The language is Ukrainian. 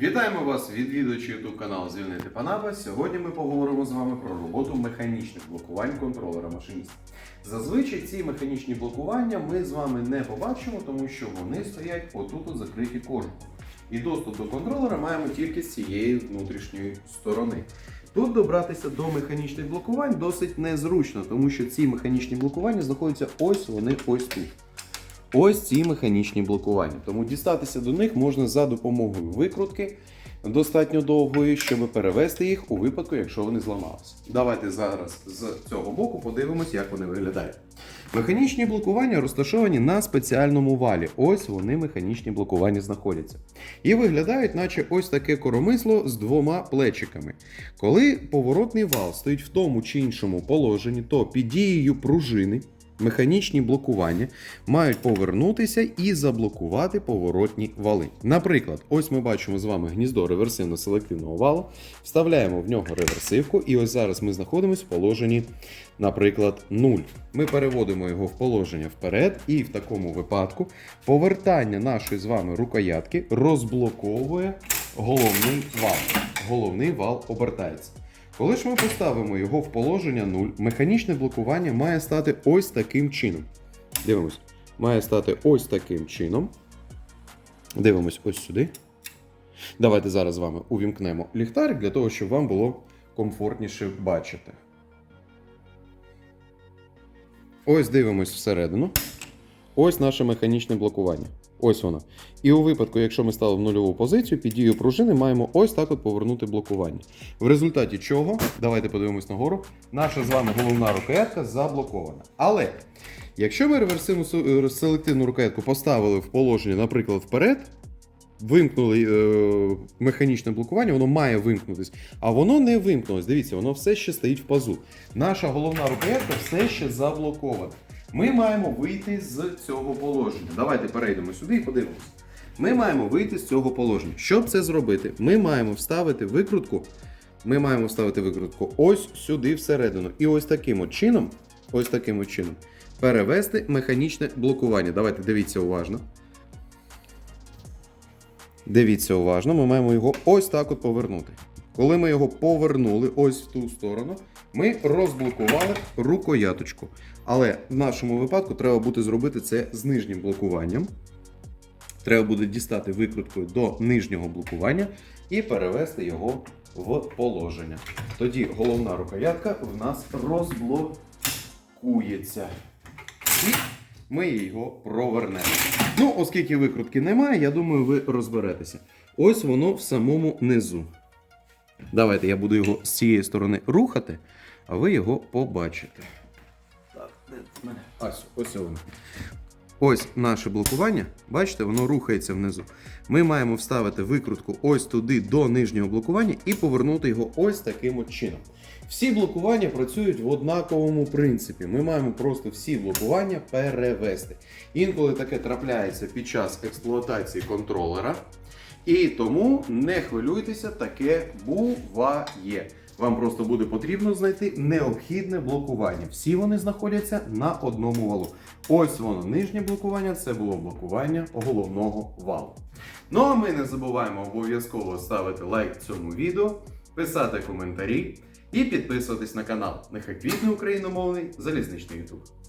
Вітаємо вас, відвідувачі YouTube каналу Звільнити Панапа. Сьогодні ми поговоримо з вами про роботу механічних блокувань контролера машиніста. Зазвичай ці механічні блокування ми з вами не побачимо, тому що вони стоять отут закриті кожухом. І доступ до контролера маємо тільки з цієї внутрішньої сторони. Тут добратися до механічних блокувань досить незручно, тому що ці механічні блокування знаходяться ось вони ось тут. Ось ці механічні блокування. Тому дістатися до них можна за допомогою викрутки достатньо довгої, щоб перевести їх у випадку, якщо вони зламалися. Давайте зараз з цього боку подивимось, як вони виглядають. Механічні блокування розташовані на спеціальному валі. Ось вони механічні блокування знаходяться. І виглядають, наче ось таке коромисло з двома плечиками. Коли поворотний вал стоїть в тому чи іншому положенні, то під дією пружини механічні блокування мають повернутися і заблокувати поворотні вали. Наприклад, ось ми бачимо з вами гніздо реверсивно-селективного валу, вставляємо в нього реверсивку, і ось зараз ми знаходимося в положенні, наприклад, 0. Ми переводимо його в положення вперед, і в такому випадку повертання нашої з вами рукоятки розблоковує головний вал. Головний вал обертається. Коли ж ми поставимо його в положення 0, механічне блокування має стати ось таким чином. Дивимось, має стати ось таким чином. Дивимось ось сюди. Давайте зараз з вами увімкнемо ліхтарик для того, щоб вам було комфортніше бачити. Ось дивимось всередину. Ось наше механічне блокування. Ось воно. І у випадку, якщо ми стали в нульову позицію, під дією пружини маємо ось так от повернути блокування. В результаті чого, давайте подивимось нагору, наша з вами головна рукоятка заблокована. Але якщо ми реверсивну е, селективну рукоятку поставили в положення, наприклад, вперед, вимкнули е, механічне блокування, воно має вимкнутись, а воно не вимкнулось. Дивіться, воно все ще стоїть в пазу. Наша головна рукоятка все ще заблокована. Ми маємо вийти з цього положення. Давайте перейдемо сюди і подивимося. Ми маємо вийти з цього положення. Щоб це зробити, ми маємо вставити викрутку. Ми маємо вставити викрутку ось сюди всередину. І ось таким от чином, ось таким от чином, перевести механічне блокування. Давайте дивіться уважно. Дивіться уважно, ми маємо його ось так от повернути. Коли ми його повернули ось в ту сторону, ми розблокували рукояточку. Але в нашому випадку треба буде зробити це з нижнім блокуванням. Треба буде дістати викруткою до нижнього блокування і перевести його в положення. Тоді головна рукоятка в нас розблокується. І ми його провернемо. Ну, оскільки викрутки немає, я думаю, ви розберетеся. Ось воно в самому низу. Давайте я буду його з цієї сторони рухати, а ви його побачите. Так, мене? Ось, ось воно. Ось наше блокування. Бачите, воно рухається внизу. Ми маємо вставити викрутку ось туди до нижнього блокування і повернути його ось таким от чином. Всі блокування працюють в однаковому принципі. Ми маємо просто всі блокування перевести. Інколи таке трапляється під час експлуатації контролера. І тому не хвилюйтеся, таке буває. Вам просто буде потрібно знайти необхідне блокування. Всі вони знаходяться на одному валу. Ось воно нижнє блокування, це було блокування головного валу. Ну а ми не забуваємо обов'язково ставити лайк цьому відео, писати коментарі і підписуватись на канал. Нехай квітне україномовний залізничний YouTube.